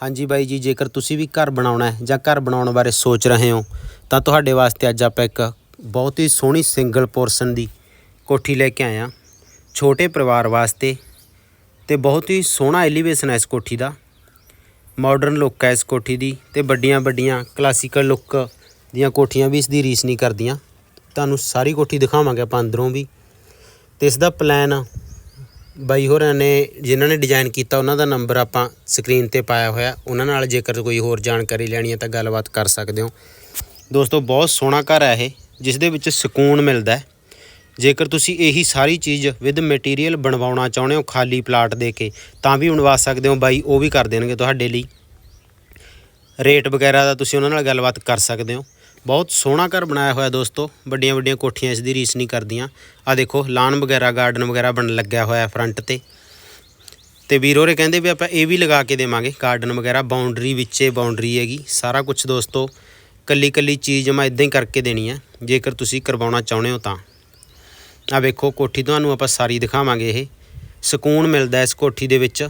ਹਾਂਜੀ ਬਾਈ ਜੀ, ਜੇਕਰ ਤੁਸੀਂ ਵੀ ਘਰ ਬਣਾਉਣਾ ਹੈ ਜਾਂ ਘਰ ਬਣਾਉਣ ਬਾਰੇ ਸੋਚ ਰਹੇ ਹੋ, ਤਾਂ ਤੁਹਾਡੇ ਵਾਸਤੇ ਅੱਜ ਆਪਾਂ ਇੱਕ ਬਹੁਤ ਹੀ ਸੋਹਣੀ ਸਿੰਗਲ ਪੋਰਸ਼ਨ ਦੀ ਕੋਠੀ ਲੈ ਕੇ ਆਏ ਹਾਂ। ਛੋਟੇ ਪਰਿਵਾਰ ਵਾਸਤੇ ਤੇ ਬਹੁਤ ਹੀ ਸੋਹਣਾ ਐਲੀਵੇਸ਼ਨ ਹੈ ਇਸ ਕੋਠੀ ਦਾ। ਮਾਡਰਨ ਲੁੱਕ ਹੈ ਇਸ ਕੋਠੀ ਦੀ ਤੇ ਵੱਡੀਆਂ ਵੱਡੀਆਂ ਕਲਾਸੀਕਲ ਲੁੱਕ ਦੀਆਂ ਕੋਠੀਆਂ ਵੀ ਇਸ ਦੀ ਰੀਸ ਨਹੀਂ ਕਰਦੀਆਂ। ਤੁਹਾਨੂੰ ਸਾਰੀ ਕੋਠੀ ਦਿਖਾਵਾਂਗੇ ਆਪਾਂ ਅੰਦਰੋਂ ਵੀ। ਤੇ ਇਸ ਦਾ ਪਲਾਨ ਬਾਈ ਹੋਰਾਂ ਨੇ ਜਿਨ੍ਹਾਂ ਨੇ ਡਿਜ਼ਾਈਨ ਕੀਤਾ, ਉਹਨਾਂ ਦਾ ਨੰਬਰ ਆਪਾਂ ਸਕਰੀਨ ਤੇ ਪਾਇਆ ਹੋਇਆ। ਉਹਨਾਂ ਨਾਲ ਜੇਕਰ ਕੋਈ ਹੋਰ ਜਾਣਕਾਰੀ ਲੈਣੀ ਹੈ ਤਾਂ ਗੱਲਬਾਤ ਕਰ ਸਕਦੇ ਹੋ। ਦੋਸਤੋ, ਬਹੁਤ ਸੋਹਣਾ ਘਰ ਹੈ ਇਹ, ਜਿਸ ਦੇ ਵਿੱਚ ਸਕੂਨ ਮਿਲਦਾ ਹੈ। ਜੇਕਰ ਤੁਸੀਂ ਇਹੀ ਸਾਰੀ ਚੀਜ਼ ਵਿਦ ਮਟੀਰੀਅਲ ਬਣਵਾਉਣਾ ਚਾਹੁੰਦੇ ਹੋ, ਖਾਲੀ ਪਲਾਟ ਦੇ ਕੇ, ਤਾਂ ਵੀ ਬਣਵਾ ਸਕਦੇ ਹੋ। ਬਾਈ, ਉਹ ਵੀ ਕਰ ਦੇਣਗੇ ਤੁਹਾਡੇ ਲਈ। ਰੇਟ ਵਗੈਰਾ ਦਾ ਤੁਸੀਂ ਉਹਨਾਂ ਨਾਲ ਗੱਲਬਾਤ ਕਰ ਸਕਦੇ ਹੋ। ਬਹੁਤ ਸੋਹਣਾ ਘਰ ਬਣਾਇਆ ਹੋਇਆ ਦੋਸਤੋ, ਵੱਡੀਆਂ ਵੱਡੀਆਂ ਕੋਠੀਆਂ ਇਸ ਦੀ ਰੀਸ ਨਹੀਂ ਕਰਦੀਆਂ। ਆ ਦੇਖੋ, ਲਾਨ ਵਗੈਰਾ, ਗਾਰਡਨ ਵਗੈਰਾ ਬਣ ਲੱਗਿਆ ਹੋਇਆ ਫਰੰਟ ਤੇ। ਤੇ ਵੀਰ ਹੋਰੇ ਕਹਿੰਦੇ ਵੀ ਆਪਾਂ ਇਹ ਵੀ ਲਗਾ ਕੇ ਦੇਵਾਂਗੇ, ਗਾਰਡਨ ਵਗੈਰਾ ਬਾਉਂਡਰੀ ਵਿੱਚੇ ਬਾਉਂਡਰੀ ਹੈਗੀ। ਸਾਰਾ ਕੁਝ ਦੋਸਤੋ ਕੱਲੀ ਕੱਲੀ ਚੀਜ਼ ਮੈਂ ਇਦਾਂ ਹੀ ਕਰਕੇ ਦੇਣੀ ਹੈ ਜੇਕਰ ਤੁਸੀਂ ਕਰਵਾਉਣਾ ਚਾਹੁੰਦੇ ਹੋ ਤਾਂ। ਆ ਵੇਖੋ, ਕੋਠੀ ਤੁਹਾਨੂੰ ਆਪਾਂ ਸਾਰੀ ਦਿਖਾਵਾਂਗੇ ਇਹ। ਸਕੂਨ ਮਿਲਦਾ ਇਸ ਕੋਠੀ ਦੇ ਵਿੱਚ।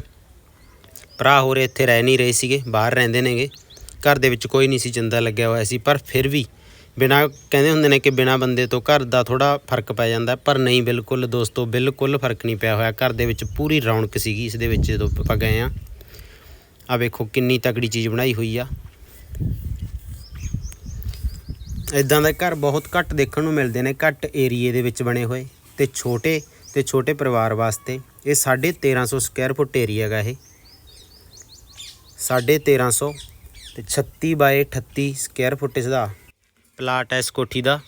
ਭਰਾ ਹੋਰੇ ਇੱਥੇ ਰਹਿ ਨਹੀਂ ਰਹੇ ਸੀਗੇ, ਬਾਹਰ ਰਹਿੰਦੇ ਨੇਗੇ। ਘਰ ਦੇ ਵਿੱਚ ਕੋਈ ਨਹੀਂ ਸੀ, ਜਿੰਦਾ ਲੱਗਿਆ ਹੋਇਆ ਸੀ, ਪਰ ਫਿਰ ਵੀ ਬਿਨਾ ਕਹਿੰਦੇ ਹੁੰਦੇ ਨੇ ਕਿ ਬਿਨਾ ਬੰਦੇ ਤੋਂ ਘਰ ਦਾ ਥੋੜਾ ਫ਼ਰਕ ਪੈ ਜਾਂਦਾ ਪਰ ਨਹੀਂ, ਬਿਲਕੁਲ ਦੋਸਤੋ, ਬਿਲਕੁਲ ਫ਼ਰਕ ਨਹੀਂ ਪਿਆ ਹੋਇਆ। ਘਰ ਦੇ ਵਿੱਚ ਪੂਰੀ ਰੌਣਕ ਸੀਗੀ ਇਸ ਦੇ ਵਿੱਚ ਜਦੋਂ ਆਪਾਂ ਗਏ ਆ ਆ ਵੇਖੋ ਕਿੰਨੀ ਤਕੜੀ ਚੀਜ਼ ਬਣਾਈ ਹੋਈ ਆ। ਇਦਾਂ ਦੇ ਘਰ ਬਹੁਤ ਘੱਟ ਦੇਖਣ ਨੂੰ ਮਿਲਦੇ ਨੇ, ਘੱਟ ਏਰੀਏ ਦੇ ਵਿੱਚ ਬਣੇ ਹੋਏ ਤੇ ਛੋਟੇ ਤੇ ਛੋਟੇ ਪਰਿਵਾਰ ਵਾਸਤੇ। ਇਹ 1350 ਸਕੁਅਰ ਫੁੱਟ ਏਰੀਆ ਹੈਗਾ ਇਹ। 1350 ਤੇ 36 ਬਾਏ 38 ਸਕੁਅਰ ਫੁੱਟ ਇਸ ਦਾ। ਪਲਾਟ ਹੈ ਇਸ ਕੋਠੀ ਦਾ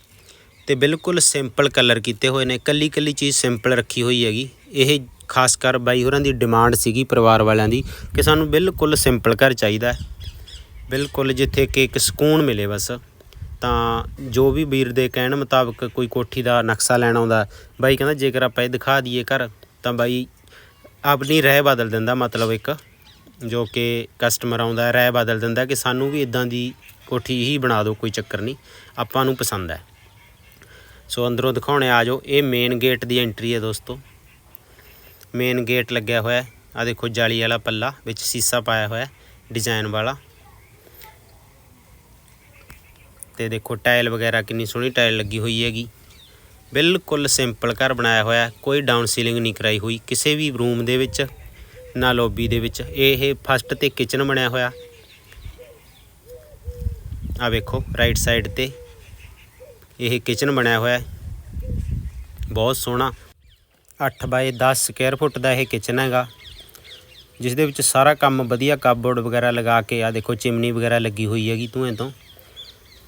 ਤੇ ਬਿਲਕੁਲ ਸਿੰਪਲ ਕਲਰ ਕੀਤੇ ਹੋਏ ਨੇ ਕੱਲੀ ਕੱਲੀ ਚੀਜ਼ ਸਿੰਪਲ ਰੱਖੀ ਹੋਈ ਹੈਗੀ। ਇਹ ਖਾਸ ਕਰ ਬਾਈ ਹੋਰਾਂ ਦੀ ਡਿਮਾਂਡ ਸੀਗੀ ਪਰਿਵਾਰ ਵਾਲਿਆਂ ਦੀ ਕਿ ਸਾਨੂੰ ਬਿਲਕੁਲ ਸਿੰਪਲ ਘਰ ਚਾਹੀਦਾ ਹੈ। ਬਿਲਕੁਲ ਜਿੱਥੇ ਕਿ ਇੱਕ ਸਕੂਨ ਮਿਲੇ ਬਸ। ਤਾਂ ਜੋ ਵੀ ਵੀਰ ਦੇ ਕਹਿਣ ਮੁਤਾਬਕ ਕੋਈ ਕੋਠੀ ਦਾ ਨਕਸ਼ਾ ਲੈਣ ਆਉਂਦਾ, ਬਾਈ ਕਹਿੰਦਾ ਜੇਕਰ ਆਪਾਂ ਇਹ ਦਿਖਾ ਦਈਏ ਘਰ, ਤਾਂ ਬਾਈ ਆਪਣੀ ਰਹਿ ਬਦਲ ਦਿੰਦਾ ਮਤਲਬ ਇੱਕ। ਜੋ ਕਿ ਕਸਟਮਰ ਆਉਂਦਾ ਹੈ, ਰਾਏ ਬਦਲ ਦਿੰਦਾ ਕਿ ਸਾਨੂੰ ਵੀ ਇਦਾਂ ਦੀ ਕੋਠੀ ਹੀ ਬਣਾ ਦਿਓ ਕੋਈ ਚੱਕਰ ਨਹੀਂ। ਆਪਾਂ ਨੂੰ ਪਸੰਦ ਹੈ। ਸੋ ਅੰਦਰੋਂ ਦਿਖਾਉਣੇ ਆ ਜਾਓ ਇਹ ਮੇਨ ਗੇਟ ਦੀ ਐਂਟਰੀ ਹੈ ਦੋਸਤੋ। ਮੇਨ ਗੇਟ ਲੱਗਿਆ ਹੋਇਆ ਹੈ। ਆ ਦੇਖੋ ਜਾਲੀ ਵਾਲਾ ਪੱਲਾ ਵਿੱਚ ਸੀਸਾ ਪਾਇਆ ਹੋਇਆ ਡਿਜ਼ਾਈਨ ਵਾਲਾ। ਤੇ ਦੇਖੋ ਟਾਇਲ ਵਗੈਰਾ ਕਿੰਨੀ ਸੋਹਣੀ ਟਾਇਲ ਲੱਗੀ ਹੋਈ ਹੈਗੀ। ਬਿਲਕੁਲ ਸਿੰਪਲ ਘਰ ਬਣਾਇਆ ਹੋਇਆ ਕੋਈ ਡਾਊਨ ਸੀਲਿੰਗ ਨਹੀਂ ਕਰਾਈ ਹੋਈ। ਕਿਸੇ ਵੀ ਰੂਮ ਦੇ ਵਿੱਚ ਨਾ ਲੌਬੀ ਦੇ ਵਿੱਚ। ਇਹ ਫਸਟ ਤੇ ਕਿਚਨ ਬਣਿਆ ਹੋਇਆ। ਆ ਵੇਖੋ ਰਾਈਟ ਸਾਈਡ ਤੇ ਇਹ ਕਿਚਨ ਬਣਿਆ ਹੋਇਆ। ਬਹੁਤ ਸੋਹਣਾ। 8 ਬਾਏ 10 ਸਕੁਅਰ ਫੁੱਟ ਦਾ ਇਹ ਕਿਚਨ ਹੈਗਾ। ਜਿਸ ਦੇ ਵਿੱਚ ਸਾਰਾ ਕੰਮ ਵਧੀਆ ਕਪਬੋਰਡ ਵਗੈਰਾ ਲਗਾ ਕੇ ਆ ਦੇਖੋ ਚਿਮਨੀ ਵਗੈਰਾ ਲੱਗੀ ਹੋਈ ਹੈਗੀ ਧੂਏ ਤੋਂ।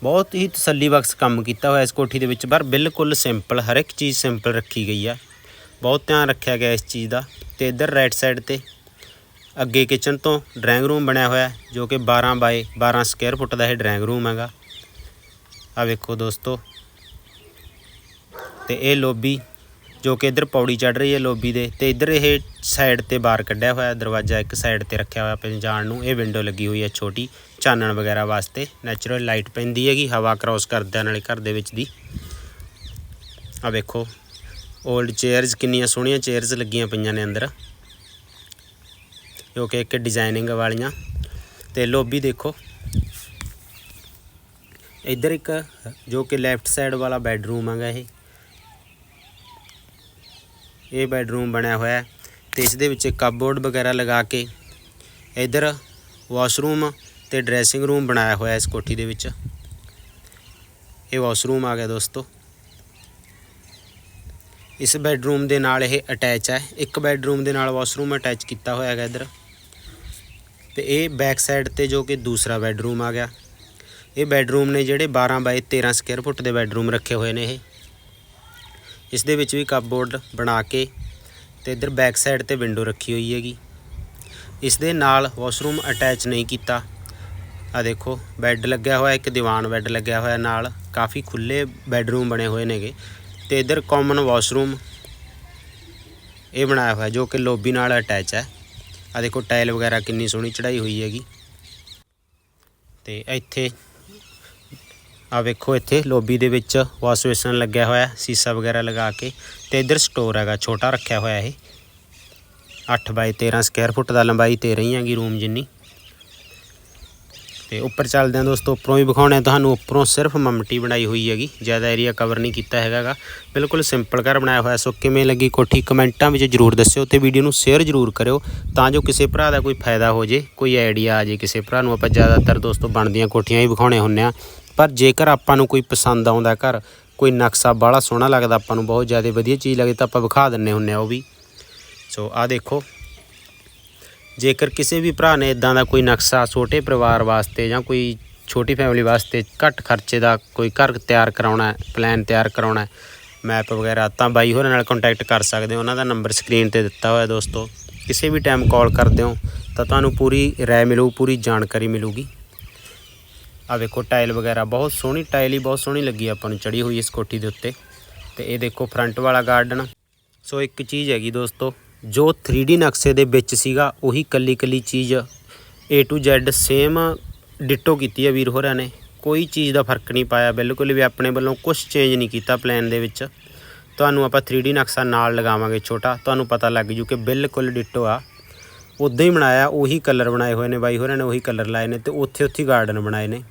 ਬਹੁਤ ਹੀ ਤਸੱਲੀ ਬਖਸ਼ ਕੰਮ ਕੀਤਾ ਹੋਇਆ ਇਸ ਕੋਠੀ ਦੇ ਵਿੱਚ, ਪਰ ਬਿਲਕੁਲ ਸਿੰਪਲ ਹਰ ਇੱਕ ਚੀਜ਼ ਸਿੰਪਲ ਰੱਖੀ ਗਈ ਆ। ਬਹੁਤ ਧਿਆਨ ਰੱਖਿਆ ਗਿਆ ਇਸ ਚੀਜ਼ ਦਾ। ਤੇ ਇੱਧਰ ਰਾਈਟ ਸਾਈਡ ਤੇ ਅੱਗੇ ਕਿਚਨ ਤੋਂ ਡਰਾਇੰਗ ਰੂਮ ਬਣਿਆ ਹੋਇਆ ਜੋ ਕਿ 12 ਬਾਏ 12 ਸਕੁਅਰ ਫੁੱਟ ਦਾ ਇਹ ਡਰਾਇੰਗ ਰੂਮ ਹੈਗਾ। ਆ ਵੇਖੋ ਦੋਸਤੋ। ਤੇ ਇਹ ਲੋਬੀ ਜੋ ਕਿ ਇੱਧਰ ਪੌੜੀ ਚੜ ਰਹੀ ਹੈ ਲੋਬੀ ਦੇ, ਤੇ ਇੱਧਰ ਇਹ ਸਾਈਡ ਤੇ ਬਾਹਰ ਕੱਢਿਆ ਹੋਇਆ, ਦਰਵਾਜ਼ਾ ਇੱਕ ਸਾਈਡ ਤੇ ਰੱਖਿਆ ਹੋਇਆ ਆਪਣੇ ਜਾਣ ਨੂੰ। ਇਹ ਵਿੰਡੋ ਲੱਗੀ ਹੋਈ ਹੈ ਛੋਟੀ, ਚਾਨਣ ਵਗੈਰਾ ਵਾਸਤੇ। ਨੈਚੁਰਲ ਲਾਈਟ ਪੈਂਦੀ ਹੈਗੀ, ਹਵਾ ਕ੍ਰਾਸ ਕਰਦਿਆਂ ਨਾਲੇ ਘਰ ਦੇ ਵਿੱਚ ਦੀ। ਆ ਵੇਖੋ 올ਡ ਚੇਅਰਸ ਕਿੰਨੀਆਂ ਸੋਹਣੀਆਂ ਚੇਅਰਸ ਲੱਗੀਆਂ ਪਈਆਂ ਨੇ ਅੰਦਰ। ਜੋ ਕਿ ਇੱਕ ਡਿਜ਼ਾਈਨਿੰਗ ਵਾਲੀਆਂ। ਤੇ ਲੋਬੀ ਦੇਖੋ। ਇੱਧਰ ਇੱਕ ਜੋ ਕਿ ਲੈਫਟ ਸਾਈਡ ਵਾਲਾ ਬੈੱਡਰੂਮ ਹੈਗਾ ਇਹ। ਇਹ ਬੈੱਡਰੂਮ ਬਣਿਆ ਹੋਇਆ ਹੈ ਤੇ ਇਸ ਦੇ ਵਿੱਚ ਕਪਬੋਰਡ ਵਗੈਰਾ ਲਗਾ ਕੇ ਇੱਧਰ ਵਾਸ਼ਰੂਮ ਤੇ ਡਰੈਸਿੰਗ ਰੂਮ ਬਣਾਇਆ ਹੋਇਆ ਇਸ ਕੋਠੀ ਦੇ ਵਿੱਚ। ਇਹ ਵਾਸ਼ਰੂਮ ਆ ਗਿਆ ਦੋਸਤੋ। ਇਸ ਬੈੱਡਰੂਮ ਦੇ ਨਾਲ ਇਹ ਅਟੈਚ ਹੈ। ਇੱਕ ਬੈੱਡਰੂਮ ਦੇ ਨਾਲ ਵਾਸ਼ਰੂਮ ਅਟੈਚ ਕੀਤਾ ਹੋਇਆ ਹੈਗਾ ਇੱਧਰ। ਤੇ ਇਹ ਬੈਕ ਸਾਈਡ ਤੇ ਜੋ ਕਿ ਦੂਸਰਾ ਬੈੱਡਰੂਮ ਆ ਗਿਆ। ਇਹ ਬੈੱਡਰੂਮ ਨੇ ਜਿਹੜੇ 12 ਬਾਈ 13 ਸਕੁਅਰ ਫੁੱਟ ਦੇ ਬੈੱਡਰੂਮ ਰੱਖੇ ਹੋਏ ਨੇ ਇਹ। ਇਸ ਦੇ ਵਿੱਚ ਵੀ ਕਪਬੋਰਡ ਬਣਾ ਕੇ ਤੇ ਇੱਧਰ ਬੈਕ ਸਾਈਡ ਤੇ ਵਿੰਡੋ ਰੱਖੀ ਹੋਈ ਹੈਗੀ। ਇਸ ਦੇ ਨਾਲ ਵਾਸ਼ਰੂਮ ਅਟੈਚ ਨਹੀਂ ਕੀਤਾ। ਆ ਦੇਖੋ ਬੈੱਡ ਲੱਗਿਆ ਹੋਇਆ, ਇੱਕ ਦੀਵਾਨ ਬੈੱਡ ਲੱਗਿਆ ਹੋਇਆ ਨਾਲ। ਕਾਫੀ ਖੁੱਲੇ ਬੈੱਡਰੂਮ ਬਣੇ ਹੋਏ ਨੇਗੇ। ਤੇ ਇੱਧਰ ਕਾਮਨ ਵਾਸ਼ਰੂਮ ਇਹ ਬਣਾਇਆ ਹੋਇਆ ਜੋ ਕਿ ਲੋਬੀ ਨਾਲ ਅਟੈਚ ਹੈ। ਆ ਦੇਖੋ, ਟਾਇਲ ਵਗੈਰਾ ਕਿੰਨੀ ਸੋਹਣੀ ਚੜਾਈ ਹੋਈ ਹੈਗੀ। ਤੇ ਇੱਥੇ, ਆ ਵੇਖੋ ਇੱਥੇ, ਲੋਬੀ ਦੇ ਵਿੱਚ ਵਾਸ਼ ਬੇਸਨ ਲੱਗਿਆ ਹੋਇਆ, ਸੀਸਾ ਵਗੈਰਾ ਲਗਾ ਕੇ, ਤੇ ਇੱਧਰ ਸਟੋਰ ਹੈਗਾ, ਛੋਟਾ ਰੱਖਿਆ ਹੋਇਆ ਇਹ। 8 ਬਾਈ 13 ਸਕੁਅਰ ਫੁੱਟ ਦਾ ਲੰਬਾਈ ਤੇ ਰਹੀ ਹੈਗੀ, ਰੂਮ ਜਿੰਨੀ। ਤੇ ਉੱਪਰ ਚੱਲਦੇ ਹਾਂ ਦੋਸਤੋ, ਉੱਪਰੋਂ ਹੀ ਵਿਖਾਉਣੇ ਆ ਤੁਹਾਨੂੰ, ਉੱਪਰੋਂ ਸਿਰਫ ਮਮਟੀ ਬਣਾਈ ਹੋਈ ਹੈਗੀ। ਜ਼ਿਆਦਾ ਏਰੀਆ ਕਵਰ ਨਹੀਂ ਕੀਤਾ ਹੈਗਾਗਾ। ਬਿਲਕੁਲ ਸਿੰਪਲ ਘਰ ਬਣਾਇਆ ਹੋਇਆ, ਸੋ ਕਿਵੇਂ ਲੱਗੀ ਕੋਠੀ ਕਮੈਂਟਾਂ ਵਿੱਚ ਜਰੂਰ ਦੱਸਿਓ ਤੇ ਵੀਡੀਓ ਨੂੰ ਸ਼ੇਅਰ ਜਰੂਰ ਕਰਿਓ, ਤਾਂ ਜੋ ਕਿਸੇ ਭਰਾ ਦਾ ਕੋਈ ਫਾਇਦਾ ਹੋ ਜੇ, ਕੋਈ ਆਈਡੀਆ ਆ ਜੇ ਕਿਸੇ ਭਰਾ ਨੂੰ। ਆਪਾਂ ਜ਼ਿਆਦਾਤਰ ਦੋਸਤੋ, ਬਣਦੀਆਂ ਕੋਠੀਆਂ ਹੀ ਵਿਖਾਉਣੇ ਹੁੰਨੇ ਆ। ਪਰ ਜੇਕਰ ਆਪਾਂ ਨੂੰ ਕੋਈ ਪਸੰਦ ਆਉਂਦਾ ਘਰ, ਕੋਈ ਨਕਸ਼ਾ ਬਾਹਲਾ ਸੋਹਣਾ ਲੱਗਦਾ ਆਪਾਂ ਨੂੰ, ਬਹੁਤ ਜ਼ਿਆਦਾ ਵਧੀਆ ਚੀਜ਼ ਲੱਗੇ ਤਾਂ ਆਪਾਂ ਵਿਖਾ ਦਿੰਨੇ ਹੁੰਨੇ ਆ ਉਹ ਵੀ। ਸੋ ਆਹ ਦੇਖੋ ਜੇਕਰ ਕਿਸੇ ਵੀ ਭਰਾ ਨੇ ਇਦਾਂ ਦਾ ਕੋਈ ਨਕਸ਼ਾ ਛੋਟੇ ਪਰਿਵਾਰ ਵਾਸਤੇ ਜਾਂ ਕੋਈ ਛੋਟੀ ਫੈਮਿਲੀ ਵਾਸਤੇ ਘੱਟ ਖਰਚੇ ਦਾ ਕੋਈ ਘਰ ਤਿਆਰ ਕਰਾਉਣਾ ਹੈ ਪਲਾਨ ਤਿਆਰ ਕਰਾਉਣਾ ਹੈ ਮੈਪ ਵਗੈਰਾ, ਤਾਂ ਬਾਈ ਹੋਰਾਂ ਨਾਲ ਕੰਟੈਕਟ ਕਰ ਸਕਦੇ ਹੋ। ਉਹਨਾਂ ਦਾ ਨੰਬਰ ਸਕਰੀਨ ਤੇ ਦਿੱਤਾ ਹੋਇਆ ਦੋਸਤੋ। ਕਿਸੇ ਵੀ ਟਾਈਮ ਕਾਲ ਕਰਦੇ ਹੋ, ਤਾਂ ਤੁਹਾਨੂੰ ਪੂਰੀ ਰਾਏ ਮਿਲੂ, ਪੂਰੀ ਜਾਣਕਾਰੀ ਮਿਲੂਗੀ। ਆ ਵੇਖੋ ਟਾਈਲ ਵਗੈਰਾ, ਬਹੁਤ ਸੋਹਣੀ ਟਾਈਲ ਹੀ, ਬਹੁਤ ਸੋਹਣੀ ਲੱਗੀ ਆਪਾਂ ਨੂੰ ਚੜੀ ਹੋਈ ਇਸ ਕੋਠੀ ਦੇ ਉੱਤੇ। ਤੇ ਇਹ ਦੇਖੋ ਫਰੰਟ ਵਾਲਾ ਗਾਰਡਨ ਸੋ ਇੱਕ ਚੀਜ਼ ਹੈਗੀ ਦੋਸਤੋ ਜੋ 3D ਨਕਸ਼ੇ ਦੇ ਵਿੱਚ ਸੀਗਾ, ਉਹੀ ਕੱਲੀ ਕੱਲੀ ਚੀਜ਼ A to Z same ditto ਕੀਤੀ ਹੈ ਵੀਰ ਹੋਰਾਂ ਨੇ। ਕੋਈ ਚੀਜ਼ ਦਾ ਫ਼ਰਕ ਨਹੀਂ ਪਾਇਆ, ਬਿਲਕੁਲ ਵੀ ਆਪਣੇ ਵੱਲੋਂ ਕੁਝ ਚੇਂਜ ਨਹੀਂ ਕੀਤਾ ਪਲਾਨ ਦੇ ਵਿੱਚ। ਤੁਹਾਨੂੰ ਆਪਾਂ 3D ਨਕਸ਼ਾ ਨਾਲ ਲਗਾਵਾਂਗੇ ਛੋਟਾ, ਤੁਹਾਨੂੰ ਪਤਾ ਲੱਗ ਜੂ ਕਿ ਬਿਲਕੁਲ ਡਿਟੋ ਆ। ਉਦਾਂ ਹੀ ਬਣਾਇਆ, ਉਹੀ ਕਲਰ ਬਣਾਏ ਹੋਏ ਨੇ, ਬਾਈ ਹੋਰਾਂ ਨੇ ਉਹੀ ਕਲਰ ਲਾਏ ਨੇ ਤੇ ਉੱਥੇ ਉੱਥੇ ਗਾਰਡਨ ਬਣਾਏ ਨੇ।